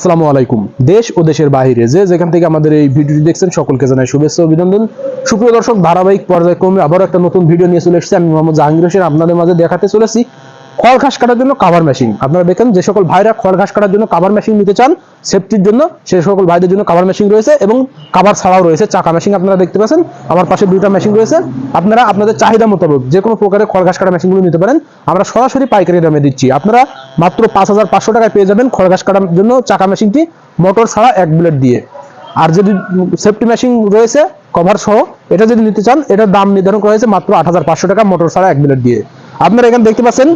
আসসালামু আলাইকুম। দেশ ও দেশের বাহিরে যে যেখান থেকে আমাদের এই ভিডিওটি দেখছেন, সকলকে জানাই শুভেচ্ছা অভিনন্দন। সুপ্রিয় দর্শক, ধারাবাহিক পর্যায়ক্রমে আবার একটা নতুন ভিডিও নিয়ে চলে এসেছি। আমি মোহাম্মদ জাহাঙ্গীর হোসেন, আপনাদের মাঝে দেখাতে চলেছি। খড় ঘাস কাটার জন্য কাভার মেশিন আপনারা দেখেন, যে সকল ভাইরা খড় ঘাস কাটার জন্য কাভার মেশিন নিতে চান সেফটির জন্য, সে সকল ভাইদের জন্য কাভার মেশিন রয়েছে এবং কাভার ছাড়াও রয়েছে চাকা মেশিন আপনারা দেখতে পাচ্ছেন, আমার পাশে দুইটা মেশিন রয়েছে। আপনারা আপনাদের চাহিদা মোতাবেক যে কোনো প্রকারের খড় ঘাস কাটা মেশিনগুলো নিতে পারেন। আমরা সরাসরি পাইকারি দামে দিচ্ছি। আপনারা মাত্র পাঁচ হাজার পাঁচশো টাকায় পেয়ে যাবেন খড় ঘাস কাটার জন্য চাকা মেশিনটি মোটর ছাড়া এক বুলেট দিয়ে। আর যদি সেফটি মেশিন রয়েছে কভার সহ, এটা যদি নিতে চান, এটার দাম নির্ধারণ করা হয়েছে মাত্র আট হাজার পাঁচশো টাকা মোটর ছাড়া এক বুলেট দিয়ে। আপনারা এখানে দেখতে পাচ্ছেন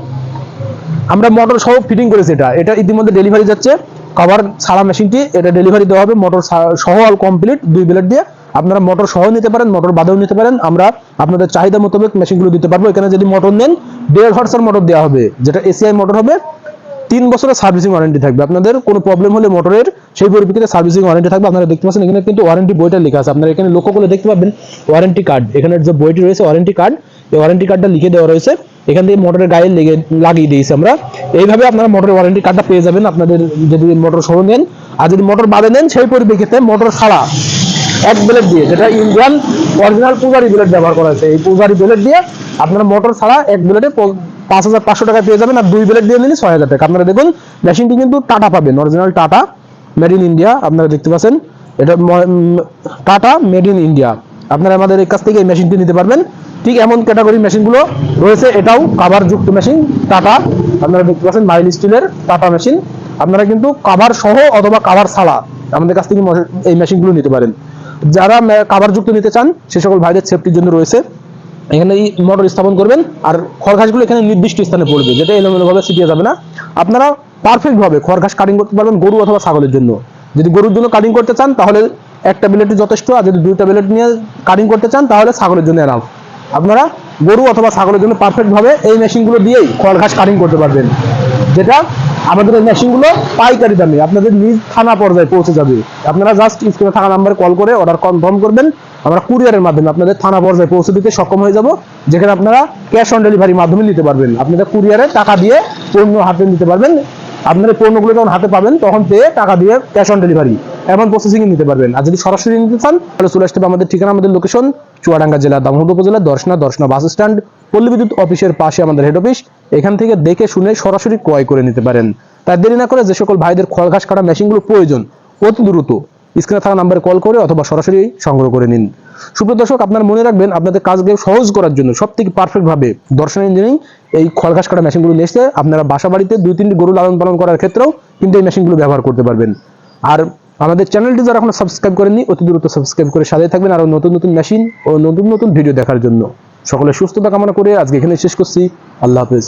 আমরা মোটর সহ ফিটিং করেছি এটা। এটা ইতিমধ্যে ডেলিভারি যাচ্ছে। কভার ছাড়া মেশিনটি এটা ডেলিভারি দেওয়া হবে। মোটর সহ অল কমপ্লিট দুই বিলেট দিয়ে আপনারা মোটর সহ নিতে পারেন মোটর বাদেও নিতে পারেন। আমরা আপনাদের চাহিদা মোতাবেক মেশিনগুলো দিতে পারব। এখানে যদি মোটর নেন, দেড় হর্সের মোটর দেওয়া হবে, যেটা এসিআই মোটর হবে। তিন বছরের সার্ভিসিং ওয়ারেন্টি থাকবে। আপনাদের কোনো প্রবলেম হলে মোটরের সেই পরিপ্রেক্ষিতে সার্ভিসিং ওয়ারেন্টি থাকবে। আপনারা দেখতে পাচ্ছেন এখানে কিন্তু ওয়ারেন্টি বইটা লেখা আছে। আপনারা এখানে লক্ষ্য করে দেখতে পাবেন ওয়ারেন্টি কার্ড এখানে যে বইটি রয়েছে ওয়ারেন্টি কার্ড ওয়ারেন্টি কার্ডটা লিখে দেওয়া রয়েছে। এখান থেকে মোটরের গায়ে লেগে, লাগিয়ে দিয়েছি আমরা। এইভাবে আপনারা মোটরের ওয়ারেন্টি কার্ডটা পেয়ে যাবেন। আপনাদের যদি মোটর সহ নেন, আর যদি মোটর বাদে নেন, সেই পরিপ্রেক্ষিতে মোটর ছাড়া এক ব্লেড দিয়ে, যেটা ইন্ডিয়ান অরিজিনাল পূজারি ব্লেড ব্যবহার করা হয়েছে। এই পূজারি ব্লেড দিয়ে আপনারা মোটর ছাড়া এক ব্লেডে পাঁচ হাজার পাঁচশো টাকা পেয়ে যাবেন, আর দুই ব্লেড দিয়ে নিলে ছয় হাজার টাকা। আপনারা দেখুন মেশিনটি কিন্তু টাটা পাবেন original Tata made in India আপনারা দেখতে পাচ্ছেন। এটা টাটা মেড ইন ইন্ডিয়া আপনারা আমাদের কাছ থেকে এই মেশিনটি নিতে পারবেন। ঠিক এমন ক্যাটাগরি মেশিনগুলো রয়েছে, এটাও কাভার যুক্ত মেশিন টাটা আপনারা দেখতে পাচ্ছেন মাইল স্টিলের টাটা মেশিন আপনারা কিন্তু কাভার সহ অথবা কাভার ছাড়া আমাদের কাছ থেকে এই মেশিনগুলো নিতে পারেন। যারা কাভার যুক্ত নিতে চান, সে সকল ভাইদের সেফটির জন্য রয়েছে। এখানে এই মোটর স্থাপন করবেন, আর খড় ঘাসগুলো এখানে নির্দিষ্ট স্থানে পড়বে, যেটা এলোমেলোভাবে ছিটিয়ে যাবে না। আপনারা পারফেক্ট ভাবে খড় ঘাস কাটিং করতে পারবেন গরু অথবা ছাগলের জন্য। যদি গরুর জন্য কাটিং করতে চান, তাহলে একটা বিলেটই যথেষ্ট, আর যদি দুইটা বিলেট নিয়ে কাটিং করতে চান, তাহলে ছাগলের জন্য এনাফ আপনারা গরু অথবা ছাগলের জন্য পারফেক্ট ভাবে এই মেশিনগুলো দিয়েই খড় ঘাস কাটিং করতে পারবেন। যেটা আমাদের এই মেশিনগুলো পাইকারি দামে, আপনাদের নিজ থানা পর্যায়ে পৌঁছে যাবে। আপনারা জাস্ট স্ক্রিনে থাকা নাম্বারে কল করে অর্ডার কনফার্ম করবেন। আমরা কুরিয়ারের মাধ্যমে আপনাদের থানা পর্যায়ে পৌঁছে দিতে সক্ষম হয়ে যাব, যেখানে আপনারা ক্যাশ অন ডেলিভারির মাধ্যমে নিতে পারবেন। আপনাদের কুরিয়ারে টাকা দিয়ে পণ্য হাতে নিতে পারবেন। আপনারা পণ্যগুলো যখন হাতে পাবেন, তখন পেয়ে টাকা দিয়ে ক্যাশ অন ডেলিভারি এমন প্রসেসিং নিতে পারবেন। আর যদি সরাসরি নিতে চান, তাহলে চলে আসতে হবে আমাদের ঠিকানা, আমাদের লোকেশন চুয়াডাঙ্গা জেলা দামোহদ উপজেলা দর্শনা দর্শনা বাস স্ট্যান্ড, পল্লী বিদ্যুৎ অফিসের পাশে আমাদের হেড অফিস এখান থেকে দেখে শুনে সরাসরি ক্রয় করে নিতে পারেন। তাই দেরি না করে যে সকল ভাইদের খড় ঘাস কাটা মেশিনগুলো প্রয়োজন, অতি দ্রুত স্ক্রিনে থাকা নাম্বারে কল করে অথবা সরাসরি সংগ্রহ করে নিন। সুপ্রিয় দর্শক, আপনারা মনে রাখবেন, আপনাদের কাজকে সহজ করার জন্য সব থেকে পারফেক্ট ভাবে দর্শন ইঞ্জিনিয়ারিং এই খড় ঘাস কাটা মেশিনগুলো নিয়ে এসে আপনারা বাসা বাড়িতে দুই তিনটি গরু লালন পালন করার ক্ষেত্রেও কিন্তু এই মেশিনগুলো ব্যবহার করতে পারবেন। আর আমাদের চ্যানেলটি যারা এখনও সাবস্ক্রাইব করেননি, অতি দ্রুত সাবস্ক্রাইব করে সাথে থাকবেন আরও নতুন নতুন মেশিন ও নতুন নতুন ভিডিও দেখার জন্য। সকলে সুস্থতা কামনা করে আজকে এখানে শেষ করছি। আল্লাহ হাফেজ।